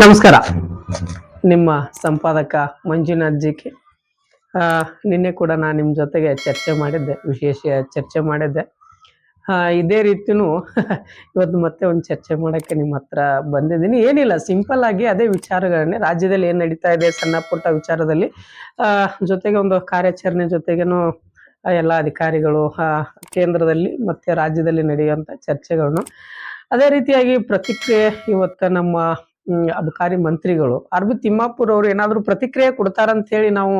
ನಮಸ್ಕಾರ. ನಿಮ್ಮ ಸಂಪಾದಕ ಮಂಜುನಾಥ್ ಜಿ ಕೆ ನಿನ್ನೆ ಕೂಡ ನಾನು ನಿಮ್ಮ ಜೊತೆಗೆ ಚರ್ಚೆ ಮಾಡಿದ್ದೆ ವಿಶೇಷ ಚರ್ಚೆ ಮಾಡಿದ್ದೆ. ಇದೇ ರೀತಿನೂ ಇವತ್ತು ಮತ್ತೆ ಒಂದು ಚರ್ಚೆ ಮಾಡೋಕ್ಕೆ ನಿಮ್ಮ ಹತ್ರ ಬಂದಿದ್ದೀನಿ. ಏನಿಲ್ಲ ಸಿಂಪಲ್ ಆಗಿ ಅದೇ ವಿಚಾರಗಳನ್ನೇ ರಾಜ್ಯದಲ್ಲಿ ಏನು ನಡೀತಾ ಇದೆ ಸಣ್ಣ ಪುಟ್ಟ ವಿಚಾರದಲ್ಲಿ ಜೊತೆಗೆ ಒಂದು ಕಾರ್ಯಾಚರಣೆ ಜೊತೆಗೇನು ಎಲ್ಲ ಅಧಿಕಾರಿಗಳು ಕೇಂದ್ರದಲ್ಲಿ ಮತ್ತೆ ರಾಜ್ಯದಲ್ಲಿ ನಡೆಯುವಂಥ ಚರ್ಚೆಗಳನ್ನು. ಅದೇ ರೀತಿಯಾಗಿ ಪ್ರತಿಕ್ರಿಯೆ ಇವತ್ತು ನಮ್ಮ ಅಬಕಾರಿ ಮಂತ್ರಿಗಳು. ಅರ್ಬಿ ತಿಮ್ಮಾಪುರ್ ಅವರು ಏನಾದರೂ ಪ್ರತಿಕ್ರಿಯೆ ಕೊಡ್ತಾರಂತ ಹೇಳಿ ನಾವು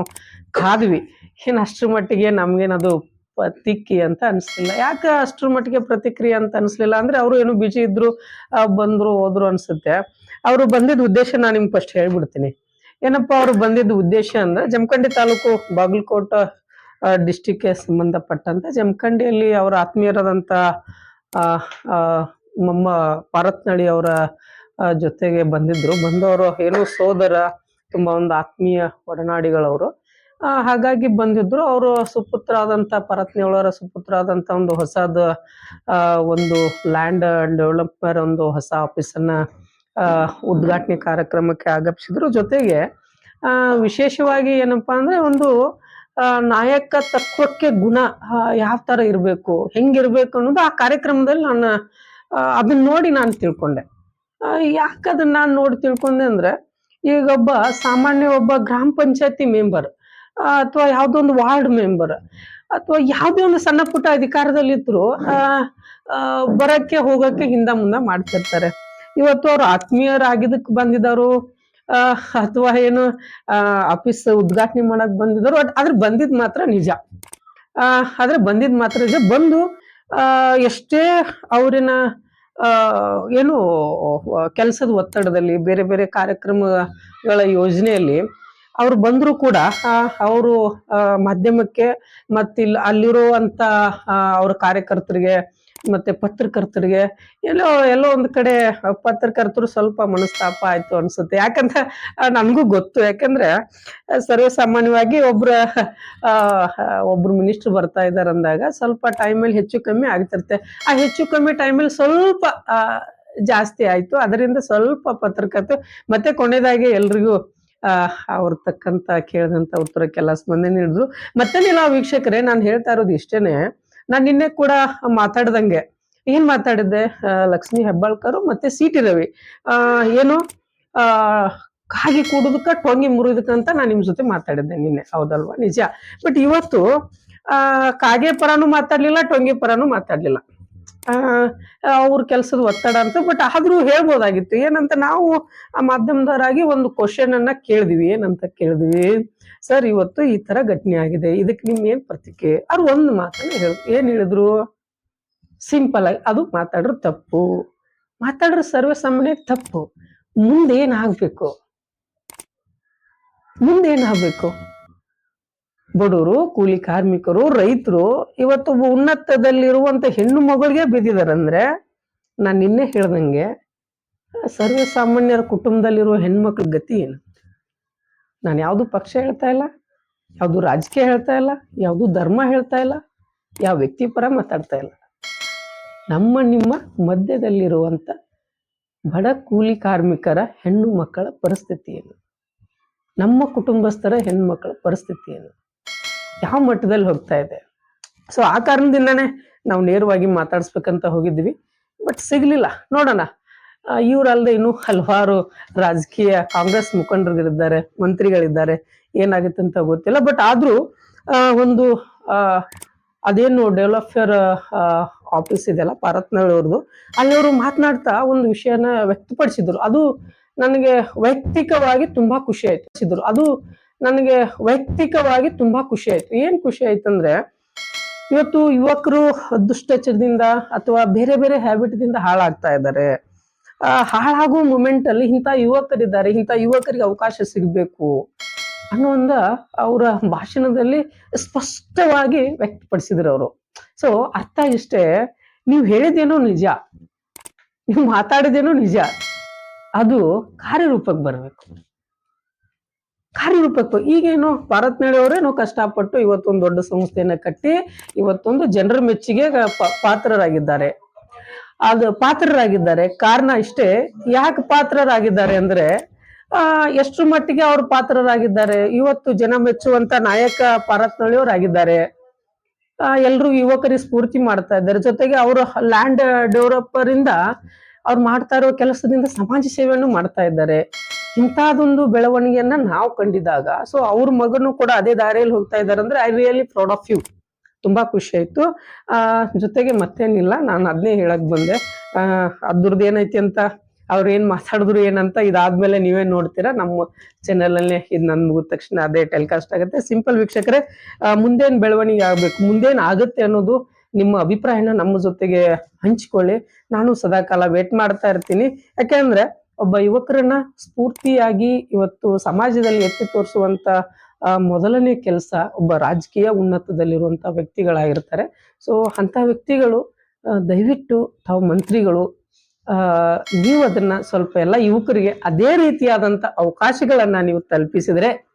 ಕಾದ್ವಿ. ಏನ್ ಅಷ್ಟ್ರ ಮಟ್ಟಿಗೆ ನಮ್ಗೇನದು ತಿಕ್ಕಿ ಅಂತ ಅನ್ಸ್ಲಿಲ್ಲ. ಯಾಕೆ ಅಷ್ಟ್ರ ಮಟ್ಟಿಗೆ ಪ್ರತಿಕ್ರಿಯೆ ಅಂತ ಅನ್ಸ್ಲಿಲ್ಲ ಅಂದ್ರೆ ಅವರು ಏನು ಬಿಜಿ ಇದ್ರು ಬಂದರು ಹೋದ್ರು ಅನ್ಸುತ್ತೆ. ಅವರು ಬಂದಿದ್ದ ಉದ್ದೇಶ ನಾನು ನಿಮ್ಗೆ ಫಸ್ಟ್ ಹೇಳ್ಬಿಡ್ತೀನಿ. ಏನಪ್ಪ ಅವರು ಬಂದಿದ್ದ ಉದ್ದೇಶ ಅಂದ್ರೆ ಜಮಖಂಡಿ ತಾಲೂಕು ಬಾಗಲಕೋಟ ಡಿಸ್ಟಿಕ್ಗೆ ಸಂಬಂಧಪಟ್ಟಂತ ಜಮಖಂಡಿಯಲ್ಲಿ ಅವರ ಆತ್ಮೀಯರಾದಂಥ ಆ, ಪಾರತ್ನಳ್ಳಿ ಅವರ ಜೊತೆಗೆ ಬಂದಿದ್ರು. ಬಂದವರು ಏನು ಸೋದರ, ತುಂಬಾ ಒಂದು ಆತ್ಮೀಯ ಒಡನಾಡಿಗಳವರು. ಹಾಗಾಗಿ ಬಂದಿದ್ರು. ಅವರು ಸುಪುತ್ರ ಆದಂತ ಪರತ್ನಿಯವರ ಸುಪುತ್ರ ಆದಂತ ಒಂದು ಹೊಸದ ಒಂದು ಲ್ಯಾಂಡ್ ಡೆವಲಪ್ಮರ್ ಒಂದು ಹೊಸ ಆಫೀಸನ್ನ ಉದ್ಘಾಟನೆ ಕಾರ್ಯಕ್ರಮಕ್ಕೆ ಆಗಮಿಸಿದ್ರು. ಜೊತೆಗೆ ವಿಶೇಷವಾಗಿ ಏನಪ್ಪಾ ಅಂದ್ರೆ ಒಂದು ನಾಯಕ ತತ್ವಕ್ಕೆ ಗುಣ ಯಾವ ತರ ಇರಬೇಕು, ಹೆಂಗಿರ್ಬೇಕು ಅನ್ನೋದು ಆ ಕಾರ್ಯಕ್ರಮದಲ್ಲಿ ನಾನು ಅದನ್ನ ನೋಡಿ ನಾನು ತಿಳ್ಕೊಂಡೆ. ಯಾಕೆ ಅದನ್ನ ನಾನು ನೋಡಿ ತಿಳ್ಕೊಂಡೆ ಅಂದ್ರೆ ಈಗ ಒಬ್ಬ ಸಾಮಾನ್ಯ ಒಬ್ಬ ಗ್ರಾಮ ಪಂಚಾಯತಿ ಮೆಂಬರ್ ಅಥವಾ ಯಾವುದೋ ಒಂದು ವಾರ್ಡ್ ಮೆಂಬರ್ ಅಥವಾ ಯಾವುದೇ ಒಂದು ಸಣ್ಣ ಪುಟ್ಟ ಅಧಿಕಾರದಲ್ಲಿ ಇದ್ರು ಬರಕ್ಕೆ ಹೋಗಕ್ಕೆ ಹಿಂದ ಮುಂದೆ ಮಾಡ್ತಿರ್ತಾರೆ. ಇವತ್ತು ಅವ್ರು ಆತ್ಮೀಯರಾಗಿದ್ದಕ್ಕೆ ಬಂದಿದ್ದಾರು ಅಥವಾ ಏನು ಆಫೀಸ್ ಉದ್ಘಾಟನೆ ಮಾಡಕ್ ಬಂದಿದ್ದಾರು ಬಟ್ ಆದ್ರೆ ಬಂದಿದ್ ಮಾತ್ರ ನಿಜ. ಆದ್ರೆ ಬಂದಿದ್ ಮಾತ್ರ ನಿಜ. ಬಂದು ಎಷ್ಟೇ ಅವರಿನ ಆ, ಏನು ಕೆಲಸದ ಒತ್ತಡದಲ್ಲಿ ಬೇರೆ ಬೇರೆ ಕಾರ್ಯಕ್ರಮಗಳ ಯೋಜನೆಯಲ್ಲಿ ಅವ್ರು ಬಂದರೂ ಕೂಡ ಅವರು ಮಾಧ್ಯಮಕ್ಕೆ ಮತ್ತಿಲ್ಲಿ ಅಲ್ಲಿರುವಂತ ಆ, ಅವ್ರ ಕಾರ್ಯಕರ್ತರಿಗೆ ಮತ್ತೆ ಪತ್ರಕರ್ತರಿಗೆ ಎಲ್ಲೋ ಎಲ್ಲೋ ಒಂದು ಕಡೆ ಪತ್ರಕರ್ತರು ಸ್ವಲ್ಪ ಮನಸ್ತಾಪ ಆಯ್ತು ಅನ್ಸುತ್ತೆ. ಯಾಕಂದ್ರೆ ನನ್ಗೂ ಗೊತ್ತು. ಯಾಕಂದ್ರೆ ಸರ್ವೇಸಾಮಾನ್ಯವಾಗಿ ಒಬ್ರ ಒಬ್ರು ಮಿನಿಸ್ಟರ್ ಬರ್ತಾ ಇದಾರೆ ಅಂದಾಗ ಸ್ವಲ್ಪ ಟೈಮಲ್ಲಿ ಹೆಚ್ಚು ಕಮ್ಮಿ ಆಗ್ತಿರುತ್ತೆ. ಆ ಹೆಚ್ಚು ಕಮ್ಮಿ ಟೈಮಲ್ಲಿ ಸ್ವಲ್ಪ ಜಾಸ್ತಿ ಆಯ್ತು. ಅದರಿಂದ ಸ್ವಲ್ಪ ಪತ್ರಕರ್ತರು, ಮತ್ತೆ ಕೊನೆಯದಾಗಿ ಎಲ್ರಿಗೂ ಅವ್ರ ತಕ್ಕಂತ ಕೇಳಿದಂತ ಉತ್ತರಕ್ಕೆಲ್ಲ ಸ್ಪಂದನೆ ನೀಡಿದ್ರು. ಮತ್ತೆ ನಾವು ವೀಕ್ಷಕರೇ, ನಾನು ಹೇಳ್ತಾ ಇರೋದು ಇಷ್ಟೇನೆ. ನಾನು ನಿನ್ನೆ ಕೂಡ ಮಾತಾಡ್ದಂಗೆ. ಏನ್ ಮಾತಾಡಿದ್ದೆ? ಲಕ್ಷ್ಮಿ ಹೆಬ್ಬಾಳ್ಕರು ಮತ್ತೆ ಸಿ ಟಿ ರವಿ. ಆ, ಏನು? ಆ, ಕಾಗಿ ಕೂಡುದಕ್ಕ, ಟೊಂಗಿ ಮುರಿದಕ್ಕಂತ ನಾನು ನಿಮ್ ಜೊತೆ ಮಾತಾಡಿದ್ದೆ ನಿನ್ನೆ. ಹೌದಲ್ವಾ? ನಿಜ. ಬಟ್ ಇವತ್ತು, ಆ, ಕಾಗೆ ಪರಾನು ಮಾತಾಡ್ಲಿಲ್ಲ, ಟೊಂಗಿ ಪರಾನು ಮಾತಾಡ್ಲಿಲ್ಲ. ಅವ್ರ ಕೆಲಸದ ಒತ್ತಡ ಅಂತ ಬಟ್ ಆದ್ರೂ ಹೇಳ್ಬೋದಾಗಿತ್ತು. ಏನಂತ ನಾವು ಆ ಮಾಧ್ಯಮದವರಾಗಿ ಒಂದು ಕ್ವಶನ್ ಅನ್ನ ಕೇಳಿದ್ವಿ. ಏನಂತ ಕೇಳಿದ್ವಿ? ಸರ್, ಇವತ್ತು ಈ ತರ ಘಟನೆ ಆಗಿದೆ. ಇದಕ್ಕೆ ನಿಮ್ ಏನ್ ಪ್ರತಿಕ್ರಿಯೆ? ಅವ್ರು ಒಂದು ಮಾತನ್ನ ಹೇಳ, ಏನ್ ಹೇಳಿದ್ರು? ಸಿಂಪಲ್ ಆಗಿ, ಅದು ಮಾತಾಡ್ರು ತಪ್ಪು. ಮಾತಾಡ್ರೆ ಸರ್ವೇ ಸಾಮಾನ್ಯ ತಪ್ಪು. ಮುಂದೆ ಏನಾಗ್ಬೇಕು ಮುಂದೆ ಏನಾಗ್ಬೇಕು ಬಡವರು ಕೂಲಿ ಕಾರ್ಮಿಕರು, ರೈತರು ಇವತ್ತು ಒಬ್ಬ ಉನ್ನತದಲ್ಲಿರುವಂತ ಹೆಣ್ಣು ಮಗಳಿಗೆ ಬಿದ್ದಿದಾರಂದ್ರೆ ನಾನು ನಿನ್ನೆ ಹೇಳ್ದಂಗೆ ಸರ್ವೇ ಸಾಮಾನ್ಯರ ಕುಟುಂಬದಲ್ಲಿರುವ ಹೆಣ್ಮಕ್ಳ ಗತಿ ಏನು? ನಾನು ಯಾವುದು ಪಕ್ಷ ಹೇಳ್ತಾ ಇಲ್ಲ, ಯಾವುದು ರಾಜಕೀಯ ಹೇಳ್ತಾ ಇಲ್ಲ, ಯಾವುದು ಧರ್ಮ ಹೇಳ್ತಾ ಇಲ್ಲ, ಯಾವ ವ್ಯಕ್ತಿ ಪರ ಮಾತಾಡ್ತಾ ಇಲ್ಲ. ನಮ್ಮ ನಿಮ್ಮ ಮಧ್ಯದಲ್ಲಿರುವಂತ ಬಡ ಕೂಲಿ ಕಾರ್ಮಿಕರ ಹೆಣ್ಣು ಮಕ್ಕಳ ಪರಿಸ್ಥಿತಿ ಏನು? ನಮ್ಮ ಕುಟುಂಬಸ್ಥರ ಹೆಣ್ಣು ಮಕ್ಕಳ ಪರಿಸ್ಥಿತಿ ಏನು? ಯಾವ ಮಟ್ಟದಲ್ಲಿ ಹೋಗ್ತಾ ಇದೆ? ಸೊ ಆ ಕಾರಣದಿಂದನೇ ನಾವು ನೇರವಾಗಿ ಮಾತಾಡಿಸ್ಬೇಕಂತ ಹೋಗಿದ್ವಿ ಬಟ್ ಸಿಗ್ಲಿಲ್ಲ. ನೋಡೋಣ. ಇವರಲ್ಲದೆ ಇನ್ನೂ ಹಲವಾರು ರಾಜಕೀಯ ಕಾಂಗ್ರೆಸ್ ಮುಖಂಡರಿದ್ದಾರೆ ಮಂತ್ರಿಗಳಿದ್ದಾರೆ. ಏನಾಗುತ್ತೆ ಅಂತ ಗೊತ್ತಿಲ್ಲ. ಬಟ್ ಆದ್ರೂ ಒಂದು ಅದೇನು ಡೆವಲಪರ್ ಆಫೀಸ್ ಇದೆಯಲ್ಲ ಪಾರತ್ನಳ್ಳಿ ಅವ್ರದ್ದು ಅಲ್ಲಿ ಅವರು ಮಾತನಾಡ್ತಾ ಒಂದು ವಿಷಯನ ವ್ಯಕ್ತಪಡಿಸಿದ್ರು. ಅದು ನನಗೆ ವೈಯಕ್ತಿಕವಾಗಿ ತುಂಬಾ ಖುಷಿ ಆಯ್ತು. ಅದು ನನಗೆ ವೈಯಕ್ತಿಕವಾಗಿ ತುಂಬಾ ಖುಷಿ ಆಯ್ತು. ಏನ್ ಖುಷಿ ಆಯ್ತಂದ್ರೆ ಇವತ್ತು ಯುವಕರು ದುಷ್ಟಚರದಿಂದ ಅಥವಾ ಬೇರೆ ಬೇರೆ ಹ್ಯಾಬಿಟ್ದಿಂದ ಹಾಳಾಗ್ತಾ ಇದ್ದಾರೆ. ಆ, ಹಾಳಾಗುವ ಮೂಮೆಂಟ್ ಅಲ್ಲಿ ಇಂಥ ಯುವಕರಿದ್ದಾರೆ ಇಂಥ ಯುವಕರಿಗೆ ಅವಕಾಶ ಸಿಗಬೇಕು ಅನ್ನೋ ಒಂದ ಅವರ ಭಾಷಣದಲ್ಲಿ ಸ್ಪಷ್ಟವಾಗಿ ವ್ಯಕ್ತಪಡಿಸಿದ್ರು ಅವರು. ಸೊ ಅರ್ಥ ಇಷ್ಟೇ ನೀವು ಹೇಳಿದೇನೋ ನಿಜ ನೀವು ಮಾತಾಡಿದೇನೋ ನಿಜ ಅದು ಕಾರ್ಯರೂಪಕ್ಕೆ ಬರಬೇಕು. ಕಾರ್ಯರೂಪಕ್ಕೆ ಈಗೇನು ಭಾರತ್ ಅವರೇನೋ ಕಷ್ಟಪಟ್ಟು ಇವತ್ತೊಂದು ದೊಡ್ಡ ಸಂಸ್ಥೆಯನ್ನ ಕಟ್ಟಿ ಇವತ್ತೊಂದು ಜನರ ಮೆಚ್ಚುಗೆ ಪಾತ್ರರಾಗಿದ್ದಾರೆ. ಅದು ಪಾತ್ರರಾಗಿದ್ದಾರೆ. ಕಾರಣ ಇಷ್ಟೇ, ಯಾಕೆ ಪಾತ್ರರಾಗಿದ್ದಾರೆ ಅಂದ್ರೆ, ಆ ಎಷ್ಟು ಮಟ್ಟಿಗೆ ಅವರು ಪಾತ್ರರಾಗಿದ್ದಾರೆ? ಇವತ್ತು ಜನ ಮೆಚ್ಚುವಂತ ನಾಯಕ ಪಾರತ್ನಳ್ಳಿಯವರಾಗಿದ್ದಾರೆ ಎಲ್ಲರೂ ಯುವಕರಿಗೆ ಸ್ಫೂರ್ತಿ ಮಾಡ್ತಾ ಇದ್ದಾರೆ. ಜೊತೆಗೆ ಅವರು ಲ್ಯಾಂಡ್ ಡೆವಲಪರ್ ಇಂದ ಅವ್ರು ಮಾಡ್ತಾ ಇರೋ ಕೆಲಸದಿಂದ ಸಮಾಜ ಸೇವೆಯನ್ನು ಮಾಡ್ತಾ ಇದ್ದಾರೆ. ಇಂಥದೊಂದು ಬೆಳವಣಿಗೆಯನ್ನ ನಾವು ಕಂಡಿದಾಗ ಸೊ ಅವ್ರ ಮಗನು ಕೂಡ ಅದೇ ದಾರಿಯಲ್ಲಿ ಹೋಗ್ತಾ ಇದ್ದಾರೆ ಅಂದ್ರೆ I really proud of you ತುಂಬಾ ಖುಷಿ ಆಯ್ತು. ಆ, ಜೊತೆಗೆ ಮತ್ತೇನಿಲ್ಲ, ನಾನು ಅದನ್ನೇ ಹೇಳಕ್ ಬಂದೆ. ಅದ್ರದ್ದು ಏನೈತಿ ಅಂತ, ಅವ್ರು ಏನ್ ಮಾತಾಡಿದ್ರು ಏನಂತ ಇದಾದ್ಮೇಲೆ ನೀವೇ ನೋಡ್ತೀರಾ. ನಮ್ಮ ಚಾನೆಲ್ ಅಲ್ಲಿ ಇದು ನನ್ ಮುಗಿದ ತಕ್ಷಣ ಅದೇ ಟೆಲಿಕಾಸ್ಟ್ ಆಗುತ್ತೆ. ಸಿಂಪಲ್ ವೀಕ್ಷಕರೇ ಮುಂದೇನ್ ಬೆಳವಣಿಗೆ ಆಗ್ಬೇಕು, ಮುಂದೇನ್ ಆಗುತ್ತೆ ಅನ್ನೋದು ನಿಮ್ಮ ಅಭಿಪ್ರಾಯನ ನಮ್ಮ ಜೊತೆಗೆ ಹಂಚಿಕೊಳ್ಳಿ. ನಾನು ಸದಾಕಾಲ ವೇಟ್ ಮಾಡ್ತಾ ಇರ್ತೀನಿ. ಯಾಕೆಂದ್ರೆ ಒಬ್ಬ ಯುವಕರನ್ನ ಸ್ಫೂರ್ತಿಯಾಗಿ ಇವತ್ತು ಸಮಾಜದಲ್ಲಿ ಎತ್ತಿ ತೋರಿಸುವಂತ ಮೊದಲನೇ ಕೆಲಸ ಒಬ್ಬ ರಾಜಕೀಯ ಉನ್ನತದಲ್ಲಿರುವಂಥ ವ್ಯಕ್ತಿಗಳಾಗಿರ್ತಾರೆ. ಸೊ ಅಂತ ವ್ಯಕ್ತಿಗಳು ದಯವಿಟ್ಟು ತಾವು ಮಂತ್ರಿಗಳು, ಆ, ನೀವು ಅದನ್ನ ಸ್ವಲ್ಪ ಎಲ್ಲ ಯುವಕರಿಗೆ ಅದೇ ರೀತಿಯಾದಂತ ಅವಕಾಶಗಳನ್ನ ನೀವು ತಲುಪಿಸಿದ್ರೆ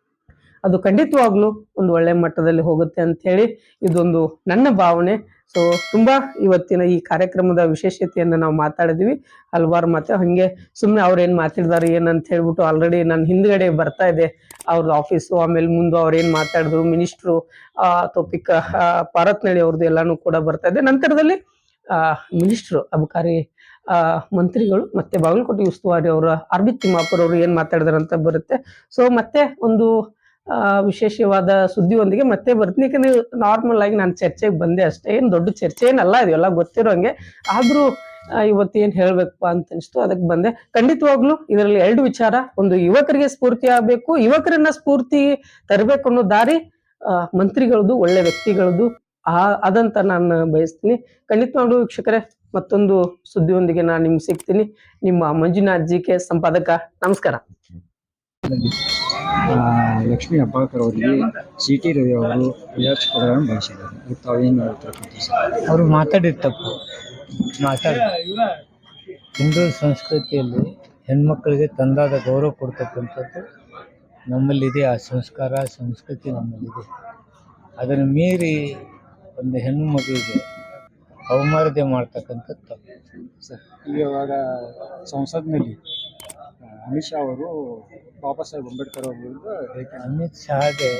ಅದು ಖಂಡಿತವಾಗ್ಲೂ ಒಂದು ಒಳ್ಳೆ ಮಟ್ಟದಲ್ಲಿ ಹೋಗುತ್ತೆ ಅಂತ ಹೇಳಿ ಇದೊಂದು ನನ್ನ ಭಾವನೆ. ಸೊ ತುಂಬಾ ಇವತ್ತಿನ ಈ ಕಾರ್ಯಕ್ರಮದ ವಿಶೇಷತೆಯನ್ನು ನಾವು ಮಾತಾಡಿದ್ವಿ. ಹಲವಾರು ಮತ್ತೆ ಹಂಗೆ ಸುಮ್ಮನೆ ಅವ್ರು ಏನ್ ಮಾತಾಡಿದಾರೆ ಏನಂತ ಹೇಳ್ಬಿಟ್ಟು ಆಲ್ರೆಡಿ ನನ್ನ ಹಿಂದ್ಗಡೆ ಬರ್ತಾ ಇದೆ. ಅವ್ರದ್ದು ಆಫೀಸು ಆಮೇಲೆ ಮುಂದೆ ಅವ್ರು ಏನ್ ಮಾತಾಡಿದ್ರು ಮಿನಿಸ್ಟ್ರು ಆ ತೊಪಿಕ ಪಾರತ್ನಳ್ಳಿ ಅವ್ರದ್ದು ಎಲ್ಲಾನು ಕೂಡ ಬರ್ತಾ ಇದೆ. ನಂತರದಲ್ಲಿ ಮಿನಿಸ್ಟ್ರು ಅಬಕಾರಿ, ಆ, ಮಂತ್ರಿಗಳು ಮತ್ತೆ ಬಾಗಲಕೋಟೆ ಉಸ್ತುವಾರಿ ಅವರು ಅರ್ಬಿತ್ ತಿಮ್ಮಾಪುರ್ ಅವರು ಏನ್ ಮಾತಾಡಿದಾರೆ ಅಂತ ಬರುತ್ತೆ. ಸೊ ಮತ್ತೆ ಒಂದು ವಿಶೇಷವಾದ ಸುದ್ದಿಯೊಂದಿಗೆ ಮತ್ತೆ ಬರ್ತೀನಿ. ಯಾಕಂದ್ರೆ ನಾರ್ಮಲ್ ಆಗಿ ನಾನು ಚರ್ಚೆಗೆ ಬಂದೆ ಅಷ್ಟೇ. ಏನು ದೊಡ್ಡ ಚರ್ಚೆ ಏನಲ್ಲ ಇದೆಲ್ಲ ಗೊತ್ತಿರೋಂಗೆ. ಆದ್ರೂ ಆ, ಇವತ್ತೇನ್ ಹೇಳ್ಬೇಕಪ್ಪ ಅಂತ ಅನಿಸ್ತು ಅದಕ್ಕೆ ಬಂದೆ. ಖಂಡಿತವಾಗ್ಲೂ ಇದರಲ್ಲಿ ಎರಡು ವಿಚಾರ. ಒಂದು ಯುವಕರಿಗೆ ಸ್ಫೂರ್ತಿ ಆಗ್ಬೇಕು ಯುವಕರನ್ನ ಸ್ಫೂರ್ತಿ ತರಬೇಕು ಅನ್ನೋ ದಾರಿ ಮಂತ್ರಿಗಳದು ಒಳ್ಳೆ ವ್ಯಕ್ತಿಗಳದು. ಆ ಅದಂತ ನಾನು ಬಯಸ್ತೀನಿ. ಖಂಡಿತವಾಗ್ಲೂ ವೀಕ್ಷಕರೇ ಮತ್ತೊಂದು ಸುದ್ದಿಯೊಂದಿಗೆ ನಾನು ನಿಮ್ಗೆ ಸಿಗ್ತೀನಿ. ನಿಮ್ಮ ಮಂಜುನಾಥ್ ಜಿ ಕೆ ಸಂಪಾದಕ ನಮಸ್ಕಾರ. ಆ, ಲಕ್ಷ್ಮೀ ಅಬ್ಬಾಕರ್ ಅವರಿಗೆ ಸಿ ಟಿ ರವಿ ಅವರು ಕೊಡೋಣ ಬಯಸಿದ್ದಾರೆ. ತಾವು ಏನು ಸರ್ ಅವರು ಮಾತಾಡಿದ ತಪ್ಪು ಮಾತಾಡ. ಹಿಂದೂ ಸಂಸ್ಕೃತಿಯಲ್ಲಿ ಹೆಣ್ಮಕ್ಳಿಗೆ ತಂದಾದ ಗೌರವ ಕೊಡ್ತಕ್ಕಂಥದ್ದು ನಮ್ಮಲ್ಲಿದೆ. ಆ ಸಂಸ್ಕಾರ ಸಂಸ್ಕೃತಿ ನಮ್ಮಲ್ಲಿದೆ. ಅದನ್ನು ಮೀರಿ ಒಂದು ಹೆಣ್ಣು ಮಗುವಿಗೆ ಅವಮರ್ಯಾದೆ ಮಾಡ್ತಕ್ಕಂಥದ್ದು ತಪ್ಪು. ಸರ್ ಈಗ ಇವಾಗ ಸಂಸತ್ನಲ್ಲಿ ಅಮಿತ್ ಶಾ ಅವರು ಬಾಬಾ ಸಾಹೇಬ್ ಅಂಬೇಡ್ಕರ್ ಅವ್ರ ವಿರುದ್ಧ ಅಮಿತ್ ಶಾಗೆ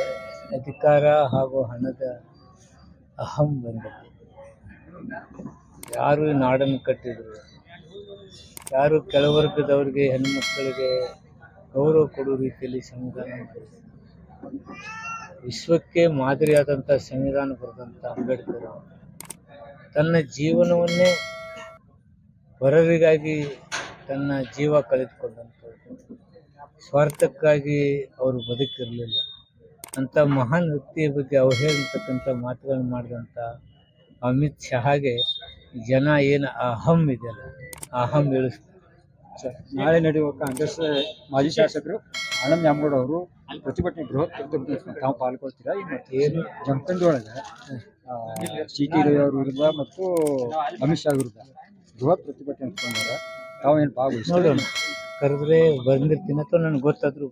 ಅಧಿಕಾರ ಹಾಗೂ ಹಣದ ಅಹಂ ಬಂದಿದೆ. ಯಾರು ನಾಡನ್ನು ಕಟ್ಟಿದ್ರು? ಯಾರು ಕೆಳವರ್ಗದವ್ರಿಗೆ, ಹೆಣ್ಣುಮಕ್ಕಳಿಗೆ ಗೌರವ ಕೊಡೋ ರೀತಿಯಲ್ಲಿ ಸಂವಿಧಾನ ವಿಶ್ವಕ್ಕೆ ಮಾದರಿಯಾದಂಥ ಸಂವಿಧಾನ ಬರೆದಂಥ ಅಂಬೇಡ್ಕರ್ ತನ್ನ ಜೀವನವನ್ನೇ ಹೊರರಿಗಾಗಿ ತನ್ನ ಜೀವ ಕಳೆದುಕೊಂಡಂಥವ್ರು. ಸ್ವಾರ್ಥಕ್ಕಾಗಿ ಅವರು ಬದುಕಿರಲಿಲ್ಲ. ಅಂತ ಮಹಾನ್ ವ್ಯಕ್ತಿಯ ಬಗ್ಗೆ ಅವಹೇಳಿರ್ತಕ್ಕಂಥ ಮಾತುಗಳನ್ನು ಮಾಡಿದಂಥ ಅಮಿತ್ ಶಹಾಗೆ ಜನ ಏನು ಅಹಂ ಇದೆಯಲ್ಲ ಅಹಂ ಇಳಿಸ್ತಾರೆ ನಾಳೆ ನಡೆಯುವ ಕಾಂಗ್ರೆಸ್ ಮಾಜಿ ಶಾಸಕರು ಆನಂದ್ ನ್ಯಾಮಗೌಡ ಅವರು ಪ್ರತಿಭಟನೆ ಬೃಹತ್ ಪ್ರತಿಭಟನೆ ತಾವು ಪಾಲ್ಗೊಳ್ತೀರಾ ಏನು ಜಮಖಂಡಿ ಒಳಗೆ ಸಿ ಟಿ ರವಿ ಅವ್ರ ವಿರುದ್ಧ ಮತ್ತು ಅಮಿತ್ ಶಾ ವಿರುದ್ಧ ಬೃಹತ್ ಪ್ರತಿಭಟನೆ ಇಟ್ಕೊಂಡಾರೆ ತಾವು ಏನು ಭಾಗವಹಿಸ್ತಾರೆ? ನೋಡೋಣ. ಕರೆದ್ರೆ ಬಂದಿರ್ತೀನಿ ಅಥವಾ ನನಗೆ ಗೊತ್ತಾದ್ರೂ